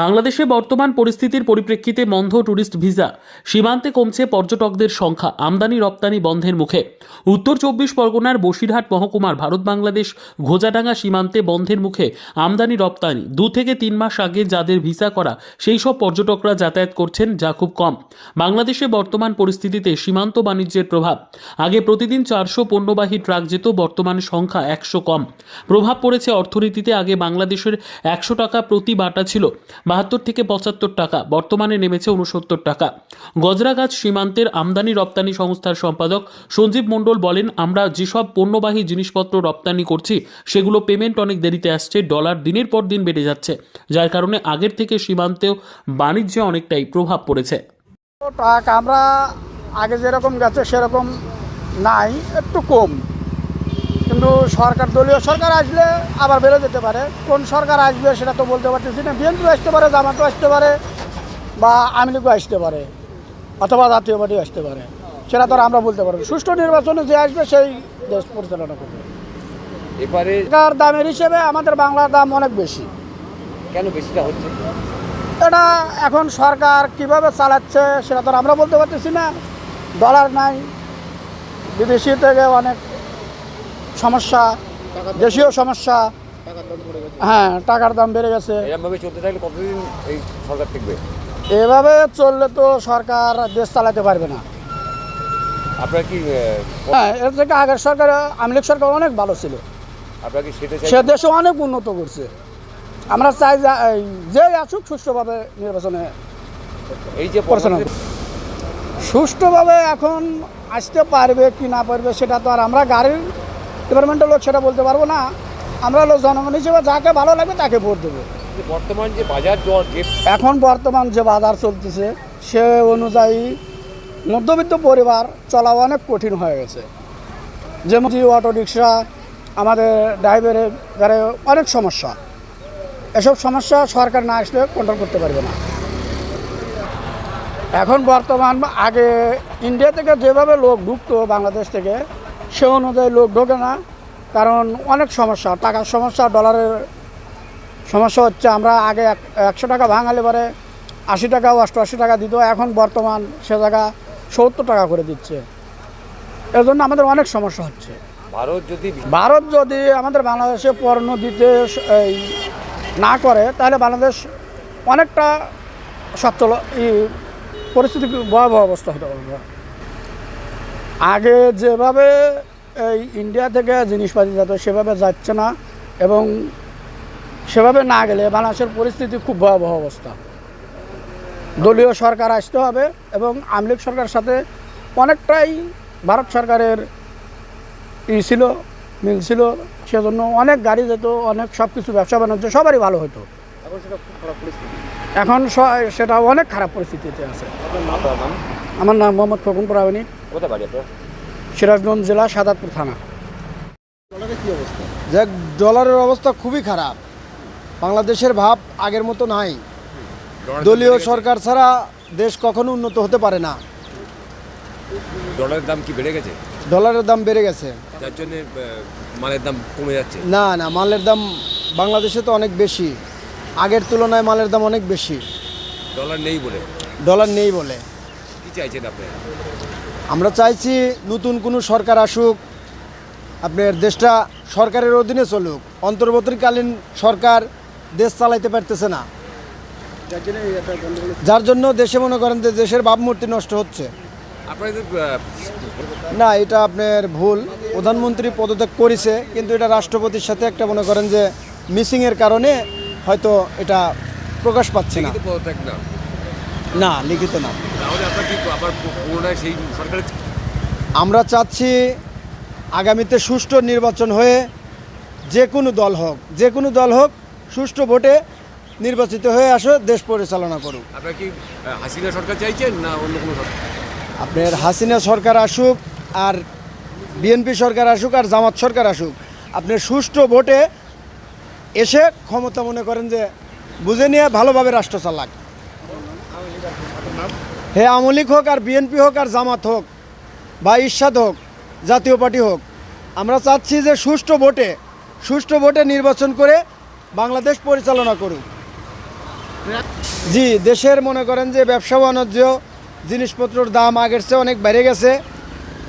বাংলাদেশে বর্তমান পরিস্থিতির পরিপ্রেক্ষিতে বন্ধ ট্যুরিস্ট ভিসা। সীমান্তে কমছে পর্যটকদের সংখ্যা, আমদানি রপ্তানি বন্ধের মুখে। উত্তর চব্বিশ পরগনার বসিরহাট মহকুমার ভারত বাংলাদেশ ঘোজাডাঙ্গা সীমান্তে বন্ধের মুখে আমদানি রপ্তানি। দু থেকে তিন মাস আগে যাদের ভিসা করা, সেই সব পর্যটকরা যাতায়াত করছেন যা খুব কম। বাংলাদেশে বর্তমান পরিস্থিতিতে সীমান্ত বাণিজ্যের প্রভাব। আগে প্রতিদিন চারশো পণ্যবাহী ট্রাক যেত, বর্তমান সংখ্যা একশো কম। প্রভাব পড়েছে অর্থনীতিতে, আগে বাংলাদেশের একশো টাকা প্রতি বাটা ছিল। বাহাত্তর থেকে পঁচাত্তর টাকা, বর্তমানে নেমেছে উনসত্তর টাকা। গজরাগাছ সীমান্তের আমদানি রপ্তানি সংস্থার সম্পাদক সঞ্জীব মণ্ডল বলেন, আমরা যেসব পণ্যবাহী জিনিসপত্র রপ্তানি করছি, সেগুলো পেমেন্ট অনেক দেরিতে আসছে ডলার দিনের পর দিন বেড়ে যাচ্ছে, যার কারণে আগের থেকে সীমান্তেও বাণিজ্যে অনেকটাই প্রভাব পড়েছে। টাকা আমরা আগে যেরকম গেছে, সেরকম নাই, একটু কম। কিন্তু সরকার দলীয় সরকার আসলে আবার বেড়ে যেতে পারে। কোন সরকার আসবে সেটা তো বলতে পারতেছি না। বিএনপিও আসতে পারে জামাতও আসতে পারে বা আওয়ামী লীগও আসতে পারে অথবা জাতীয় পার্টিও আসতে পারে। সেটা তো আমরা বলতে পারব সুষ্ঠু নির্বাচনে যে আসবে সেই দেশ পরিচালনা করবে। এবারে টাকার দামের হিসেবে আমাদের বাংলার দাম অনেক বেশি। কেন বেশিটা হচ্ছে? এটা এখন সরকার কীভাবে চালাচ্ছে সেটা তো আমরা বলতে পারতেছি না। ডলার নাই। বিদেশি থেকে অনেক সমস্যা দেশীয় সমস্যা হ্যাঁ টাকার দাম বেড়ে গেছে। এরকমভাবে চলতে থাকলে কতদিন এই সরকার টিকবে? এভাবে চললে তো সরকার দেশ চালাতে পারবে না। আপনারা কি হ্যাঁ এর থেকে আগের সরকার আওয়ামী লীগ সরকার অনেক ভালো ছিল। আপনারা কি সেটা সে দেশে অনেক উন্নত করছে। আমরা চাই যে আসুক সুষ্ঠুভাবে নির্বাচনে এই যে সুষ্ঠুভাবে এখন আসতে পারবে কি না পারবে সেটা তো আর আমরা গাড়ির ডিপার্টমেন্টের লোক সেটা বলতে পারব না। আমরা লোক জনগণ হিসেবে যাকে ভালো লাগবে তাকে ভোট দেবো। বর্তমান যে বাজার এখন বর্তমান যে বাজার চলতেছে সে অনুযায়ী মধ্যবিত্ত পরিবার চলা অনেক কঠিন হয়ে গেছে। যেমন অটো রিক্সা আমাদের ড্রাইভারের গাড়ি অনেক সমস্যা। এসব সমস্যা সরকার না আসলে কন্ট্রোল করতে পারবে না। এখন বর্তমান আগে ইন্ডিয়া থেকে যেভাবে লোক ঢুকতো বাংলাদেশ থেকে সে অনুযায়ী লোক ঢোকে না কারণ অনেক সমস্যা। টাকার সমস্যা ডলারের সমস্যা হচ্ছে আমরা আগে এক- একশো টাকা ভাঙালে পরে আশি টাকা অষ্টআশি টাকা দিত এখন বর্তমান সে জায়গা সত্তর টাকা করে দিচ্ছে। এর জন্য আমাদের অনেক সমস্যা হচ্ছে। ভারত যদি ভারত যদি আমাদের বাংলাদেশে পণ্য দিতে না করে তাহলে বাংলাদেশ অনেকটা সচ্ছল ই পরিস্থিতি ভয়াবহ অবস্থা হতে পারবে। আগে যেভাবে এই ইন্ডিয়া থেকে জিনিসপাতি যেত সেভাবে যাচ্ছে না এবং সেভাবে না গেলে বাংলাদেশের পরিস্থিতি খুব ভয়াবহ অবস্থা। দলীয় সরকার আসতে হবে এবং আওয়ামী লীগ সরকারের সাথে অনেকটাই ভারত সরকারের ই ছিল মিল ছিল সেজন্য অনেক গাড়ি যেত অনেক সব কিছু ব্যবসা বাণিজ্য সবারই ভালো হতো। এখন সেটা অনেক খারাপ পরিস্থিতিতে আছে। আমার নাম মোহাম্মদ খোকন প্রামাণিক কোথায় বাড়ি আপনার? সিরাজগঞ্জ জেলা সাদাতপুর থানা। যাক ডলারের অবস্থা খুবই খারাপ। বাংলাদেশের ভাব আগের মতো নাই। দলীয় সরকার ছাড়া দেশ কখনো উন্নত হতে পারে না। ডলারের দাম কি বেড়ে গেছে? ডলারের দাম বেড়ে গেছে। যার জন্য মালের দাম কমে যাচ্ছে? না না মালের দাম বাংলাদেশে তো অনেক বেশি। আগের তুলনায় মালের দাম অনেক বেশি। ডলার নেই বলে? ডলার নেই বলে। কি চাইছেন আপনি? আমরা চাইছি নতুন কোনো সরকার আসুক আপনার দেশটা সরকারের অধীনে চলুক। অন্তর্বর্তীকালীন সরকার দেশ চালাইতে পারতেছে না। যার জন্য দেশে মনে করেন যে দেশের ভাবমূর্তি নষ্ট হচ্ছে। না এটা আপনার ভুল। প্রধানমন্ত্রী পদত্যাগ করেছে কিন্তু এটা রাষ্ট্রপতির সাথে একটা মনে করেন যে মিসিংয়ের কারণে হয়তো এটা প্রকাশ পাচ্ছে না। না লিখিত না। আমরা চাচ্ছি আগামীতে সুষ্ঠু নির্বাচন হয়ে যে কোনো দল হোক যে কোনো দল হোক সুষ্ঠু ভোটে নির্বাচিত হয়ে আসো দেশ পরিচালনা করুক। আপনার কি হাসিনা সরকার চাইছেন না অন্য কোনো আপনার হাসিনা সরকার আসুক আর বিএনপি সরকার আসুক আর জামাত সরকার আসুক আপনি সুষ্ঠু ভোটে এসে ক্ষমতা মনে করেন যে বুঝে নিয়ে ভালোভাবে রাষ্ট্র চালাক। হে আমলিক হোক আর বিএনপি হোক আর জামাত হোক বা ইরশাদ হোক জাতীয় পার্টি হোক আমরা চাচ্ছি যে সুষ্ঠু ভোটে সুষ্ঠু ভোটে নির্বাচন করে বাংলাদেশ পরিচালনা করুক। জি দেশের মনে করেন যে ব্যবসা বাণিজ্য জিনিসপত্রর দাম আগের চেয়ে অনেক বেড়ে গেছে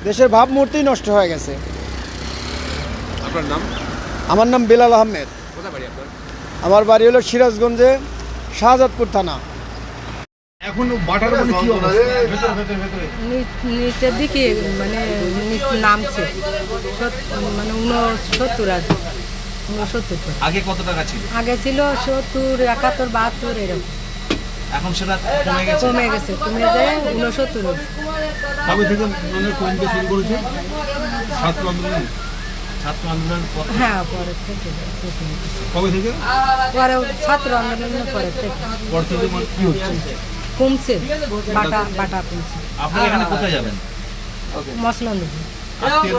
দেশের ভাবমূর্তি নষ্ট হয়ে গেছে। আপনার নাম? আমার নাম বিলাল আহমেদ। আমার বাড়ি হলো সিরাজগঞ্জে শাহজাদপুর থানা। নি- নিচের দিকে মানে নিচ- নামছে। মানে উনসত্তর আর। উনসত্তর। আগে কত টাকা ছিল? আগে ছিল সত্তর একাত্তর বাহাত্তর এরকম। এখন সেটা কমে গেছে? কমে গেছে। কমে যায় উনসত্তর কবে থেকে মানে কমতে শুরু করেছে? ছাত্র আন্দোলন ছাত্র আন্দোলন হ্যাঁ পরের থেকে কবে থেকে? পরে ছাত্র আন্দোলনের পরের থেকে। পর থেকে মানে কি হচ্ছে? কমছে বাটা বাটা কমছে। আপনি এখানে কোথায় যাবেন? মশলা নেবে। আত্মীয়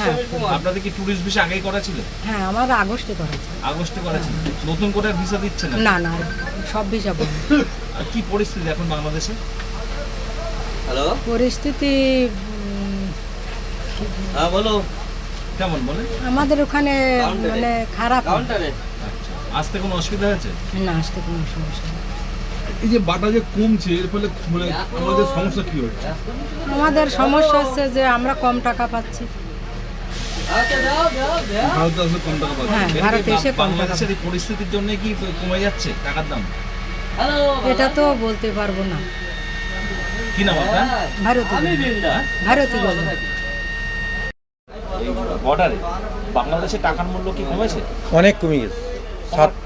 হ্যাঁ আপনাদের কি ট্যুরিস্ট ভিসা আগেই করা ছিল? হ্যাঁ আমার আগস্টে করেছে আগস্টে করা ছিল। নতুন করে ভিসা দিচ্ছে না? না না সব বন্ধ। আর কি পরিস্থিতি এখন বাংলাদেশে? পরিস্থিতি উম, হ্যাঁ বলো। কেমন বলে আমাদের ওখানে মানে খারাপ। আচ্ছা আসতে কোনো অসুবিধা হয়েছে? না আসতে কোনো সমস্যা এই যে বাটা যে কমছে এর ফলে মানে আমাদের সমস্যা কি হচ্ছে আমাদের সমস্যা হচ্ছে যে আমরা কম টাকা পাচ্ছি। ভারতে আসলে কম টাকা হ্যাঁ ভারতে এসে কম টাকা বাংলাদেশের এই পরিস্থিতির জন্য কি কমে যাচ্ছে টাকার দাম? এটা তো বলতে পারব না। কি নাম আপনার? ভারতী ভারতী বলো বর্ডারে বাংলাদেশে টাকার মূল্য কি কমেছে? অনেক কমে গেছে।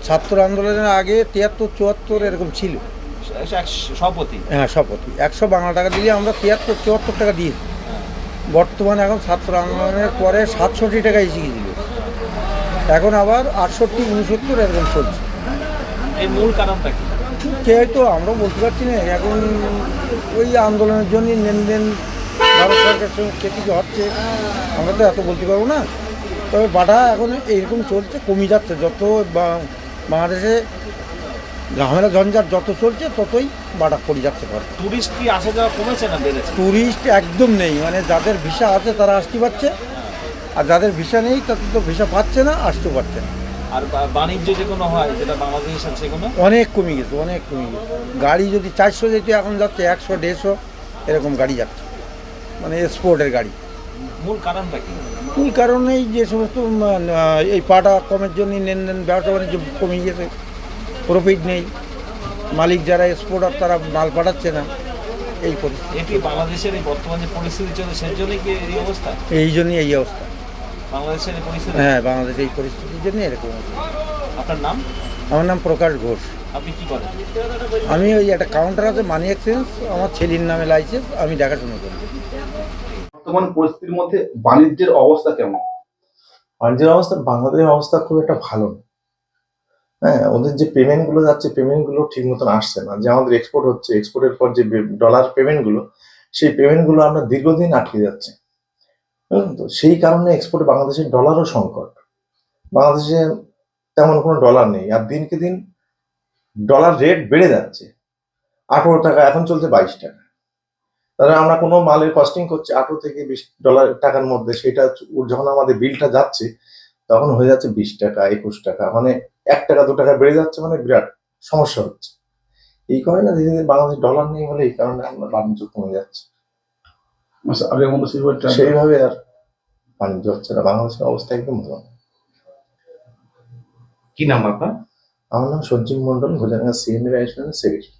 ছাত্র আন্দোলনের আগে তিয়াত্তর চুয়াত্তর এরকম ছিল। সভাপতি হ্যাঁ শপথি একশো বাংলা টাকা দিলে আমরা তিয়াত্তর চুয়াত্তর টাকা দিয়েছি বর্তমানে এখন ছাত্র আন্দোলনের পরে সাতষট্টি টাকা এসে গেছিল। এখন আবার আটষট্টি উনসত্তর এরকম চলছে। এই মূল কারণটা কি? কে হয়তো আমরাও বলতে পারছি না। এখন ওই আন্দোলনের জন্য লেনদেন ভারত সরকারের সঙ্গে কে কিছু হচ্ছে আমরা তো এত বলতে পারব না। তবে বাটা এখন এইরকম চলছে কমে যাচ্ছে। যত বাংলাদেশে ঝামেলা ঝঞ্ঝাট যত চলছে ততই বাটা পড়ে যাচ্ছে ঘর। টুরিস্ট কি আসা যাওয়া কমেছে না বেড়েছে? ট্যুরিস্ট একদম নেই। মানে যাদের ভিসা আছে তারা আসতে পারছে। আর যাদের ভিসা নেই তাদের তো ভিসা পাচ্ছে না আসতে পারছে না। আর বা- বাণিজ্য যে কোনো হয় যেটা বাংলাদেশের সাথে সেগুলো অনেক কমে গেছে অনেক কমে গেছে। গাড়ি যদি চারশো যেত এখন যাচ্ছে একশো দেড়শো এরকম গাড়ি যাচ্ছে। মানে স্পোর্টের গাড়ি। মূল কারণটা কি? মূল কারণেই যে সমস্ত উম, আহ, এই পাটা কমের জন্য লেনদেন ব্যবসা বাণিজ্য কমে গেছে। প্রফিট নেই। মালিক যারা এক্সপোর্টার তারা মাল পাঠাচ্ছে না। এই পরিস্থিতি। বাংলাদেশের এই বর্তমান যে পরিস্থিতি চলছে সেই জন্যই কি এই অবস্থা? এই জন্যই এই অবস্থা। বাংলাদেশের এই পরিস্থিতি? হ্যাঁ বাংলাদেশ এই পরিস্থিতির জন্য এরকম অবস্থা। আপনার নাম? আমার নাম প্রকাশ ঘোষ। আপনি কি করেন? আমি ওই একটা কাউন্টার আছে মানি এক্সচেঞ্জ আমার ছেলের নামে লাইসেন্স আমি দেখাশোনা করি। বর্তমান পরিস্থিতির মধ্যে বাণিজ্যের অবস্থা কেমন? বাণিজ্যের অবস্থা বাংলাদেশের অবস্থা খুব একটা ভালো না। হ্যাঁ ওদের যে পেমেন্টগুলো যাচ্ছে পেমেন্টগুলো ঠিক মতন আসছে না। যে আমাদের এক্সপোর্ট হচ্ছে এক্সপোর্টের পর যে ডলার পেমেন্টগুলো, সেই পেমেন্টগুলো আমরা দীর্ঘদিন আটকে যাচ্ছে। তো? সেই কারণে এক্সপোর্টে বাংলাদেশের ডলারও সংকট। বাংলাদেশে তেমন কোনো ডলার নেই, আর দিনকে দিন ডলার রেট বেড়ে যাচ্ছে। আঠারো টাকা, এখন চলছে বাইশ টাকা। তাহলে আমরা কোনো মালের কস্টিং করছি, আঠারো থেকে বিশ ডলার টাকার মধ্যে, সেটা যখন আমাদের বিলটা যাচ্ছে, তখন হয়ে যাচ্ছে বিশ টাকা, একুশ টাকা। মানে এক টাকা দু টাকা বেড়ে যাচ্ছে মানে বিরাট সমস্যা হচ্ছে। এই কারণে ধীরে ধীরে বাংলাদেশ ডলার নেই বলে এই কারণে আমরা বাণিজ্য কমে যাচ্ছে। আচ্ছা, আগের মতো সেইভাবে সেইভাবে আর বাণিজ্য হচ্ছে না। বাংলাদেশের অবস্থা একদম ভালো কি নাম আপনার? আমার নাম Sanjib Mondal Gojanga CND barrister secretary